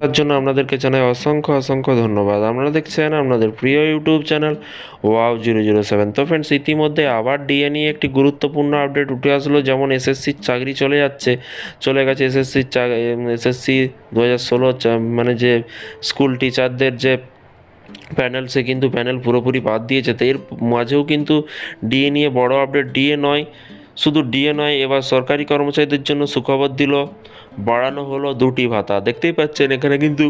তার জন্য আপনাদেরকে জানাই অসংখ্য অসংখ্য ধন্যবাদ। আপনারা দেখছেন আপনাদের প্রিয় YouTube channel wow zero zero seven. তো ফ্রেন্ডস ইতিমধ্যে আবার ডিএ নিয়ে একটি গুরুত্বপূর্ণ আপডেট উঠে আসলো, যেমন এসএসসির চাকরি চলে যাচ্ছে। চলে গেছে এসএসসির চা এসএসসি দু হাজার ষোলো মানে যে স্কুল টিচারদের যে প্যানেল সে কিন্তু প্যানেল পুরোপুরি বাদ দিয়েছে। তো এর মাঝেও কিন্তু ডিএ নিয়ে বড় আপডেট ডিএ নয় শুধু ডিএ নয় এবার সরকারি কর্মচারীদের জন্য সুখবর দিল, বাড়ানো হলো দুটি ভাতা। দেখতেই পাচ্ছেন, এখানে কিন্তু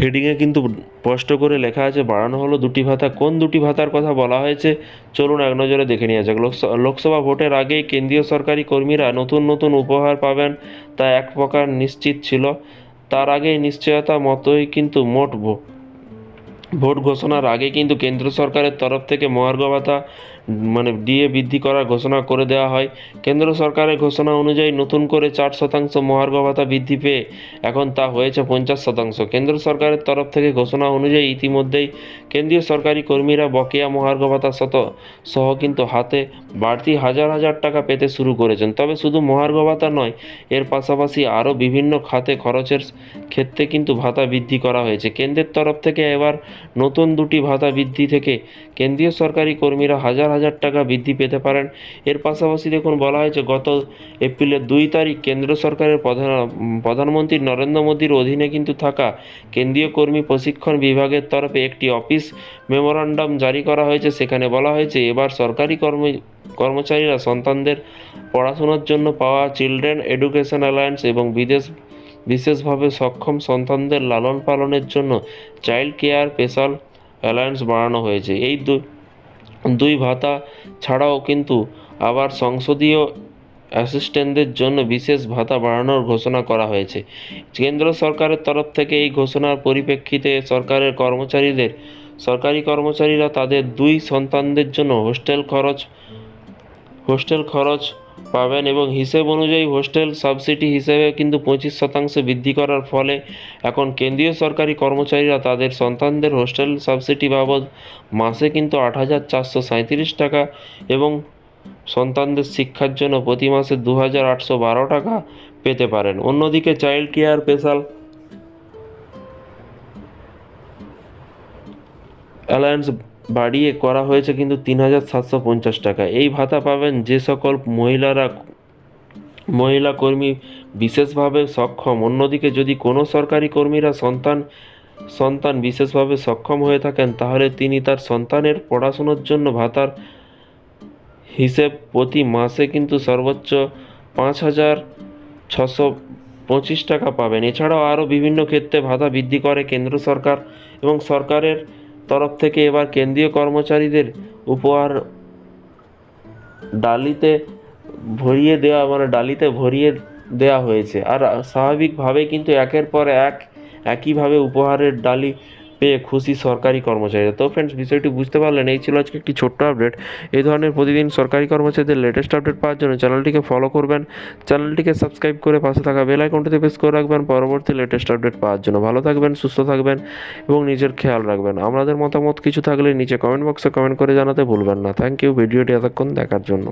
হেডিংয়ে কিন্তু স্পষ্ট করে লেখা আছে, বাড়ানো হলো দুটি ভাতা। কোন দুটি ভাতার কথা বলা হয়েছে? চলুন এক নজরে দেখে নেওয়া যাক। লোকসভা ভোটের আগেই কেন্দ্রীয় সরকারি কর্মীরা নতুন নতুন উপহার পাবেন, তা এক প্রকার নিশ্চিত ছিল। তার আগেই নিশ্চয়তা মতোই কিন্তু মোট ভোট ঘোষণার আগে কিন্তু কেন্দ্র সরকারের তরফ থেকে মহার্ঘ ভাতা মানে ডিএ বৃদ্ধি করার ঘোষণা করে দেওয়া হয়। কেন্দ্র সরকারের ঘোষণা অনুযায়ী নতুন করে চার শতাংশ মহার্ঘ ভাতা বৃদ্ধি পেয়ে এখন তা হয়েছে পঞ্চাশ শতাংশ। কেন্দ্র সরকারের তরফ থেকে ঘোষণা অনুযায়ী ইতিমধ্যেই কেন্দ্রীয় সরকারি কর্মীরা বকেয়া মহার্ঘ ভাতা শত সহ কিন্তু হাতে বাড়তি হাজার হাজার টাকা পেতে শুরু করেছেন। তবে শুধু মহার্ঘ ভাতা নয়, এর পাশাপাশি আরও বিভিন্ন খাতে খরচের ক্ষেত্রে কিন্তু ভাতা বৃদ্ধি করা হয়েছে। কেন্দ্রের তরফ থেকে এবার নতুন দুটি ভাতা বৃদ্ধি থেকে কেন্দ্রীয় সরকারি কর্মীরা হাজার হাজার টাকা বৃদ্ধি পেতে পারেন। এর পাশাপাশি দেখুন, বলা হয়েছে গত এপ্রিলের দুই তারিখ কেন্দ্র সরকারের প্রধান, প্রধানমন্ত্রী নরেন্দ্র মোদীর অধীনে কিন্তু থাকা কেন্দ্রীয় কর্মী প্রশিক্ষণ বিভাগের তরফে একটি অফিস মেমোরান্ডাম জারি করা হয়েছে। সেখানে বলা হয়েছে, এবার সরকারি কর্মী, কর্মচারীরা সন্তানদের পড়াশোনার জন্য পাওয়া চিলড্রেন এডুকেশন অ্যালায়েন্স এবং বিদেশ, বিশেষভাবে সক্ষম সন্তানদের লালন পালনের জন্য চাইল্ড কেয়ার স্পেশাল অ্যালায়েন্স বাড়ানো হয়েছে। এই দুই ভাতা ছাড়াও কিন্তু আবার সংসদীয় অ্যাসিস্ট্যান্টদের জন্য বিশেষ ভাতা বাড়ানোর ঘোষণা করা হয়েছে। কেন্দ্র সরকারের তরফ থেকে এই ঘোষণার পরিপ্রেক্ষিতে সরকারের কর্মচারীদের, সরকারি কর্মচারীরা তাদের দুই সন্তানদের জন্য হোস্টেল খরচ হোস্টেল খরচ পাবেন এবং হিসেব অনুযায়ী হোস্টেল সাবসিডি হিসেবে কিন্তু পঁচিশ শতাংশ বৃদ্ধি করার ফলে এখন কেন্দ্রীয় সরকারি কর্মচারীরা তাদের সন্তানদের হোস্টেল সাবসিডি বাবদ মাসে কিন্তু আট হাজার চারশো সাঁইত্রিশ টাকা এবং সন্তানদের শিক্ষার জন্য প্রতি মাসে দু হাজার আটশো বারো টাকা পেতে পারেন। অন্যদিকে চাইল্ড কেয়ার স্পেশাল অ্যালায়েন্স বাড়িয়ে করা হয়েছে কিন্তু তিন হাজার সাতশো পঞ্চাশ টাকা। এই ভাতা পাবেন যে সকল মহিলারা, মহিলা কর্মী বিশেষভাবে সক্ষম। অন্যদিকে যদি কোনো সরকারি কর্মীরা সন্তান সন্তান বিশেষভাবে সক্ষম হয়ে থাকেন, তাহলে তিনি তার সন্তানের পড়াশোনার জন্য ভাতার হিসেব প্রতি মাসে কিন্তু সর্বোচ্চ পাঁচ হাজার ছশো পঁচিশ টাকা পাবেন। এছাড়াও আরও বিভিন্ন ক্ষেত্রে ভাতা বৃদ্ধি করে কেন্দ্র সরকার এবং সরকারের তরফ থেকে এবার কেন্দ্রীয় কর্মচারীদের উপহার ডালিতে ভরিয়ে দেওয়া মানে ডালিতে ভরিয়ে দেওয়া হয়েছে। আর স্বাভাবিকভাবে কিন্তু একের পর এক একইভাবে উপহারের ডালি পেয়ে খুশি সরকারি কর্মচারীরা তো ফ্রেন্ডস বিষয়টি বুঝতে পারলেন, এই ছিল আজকে একটি ছোট্ট আপডেট এই ধরনের প্রতিদিন সরকারি কর্মচারীদের লেটেস্ট আপডেট পাওয়ার জন্য চ্যানেলটিকে ফলো করবেন। চ্যানেলটিকে সাবস্ক্রাইব করে পাশে থাকা বেল আইকনটিতে প্রেস করে রাখবেন। পরবর্তী লেটেস্ট আপডেট পাওয়ার জন্য ভালো থাকবেন, সুস্থ থাকবেন এবং নিজের খেয়াল রাখবেন। আপনাদের মতামত কিছু থাকলে নিচে কমেন্ট বক্সে কমেন্ট করে জানাতে ভুলবেন না। থ্যাংক ইউ ভিডিওটি এতক্ষণ দেখার জন্য।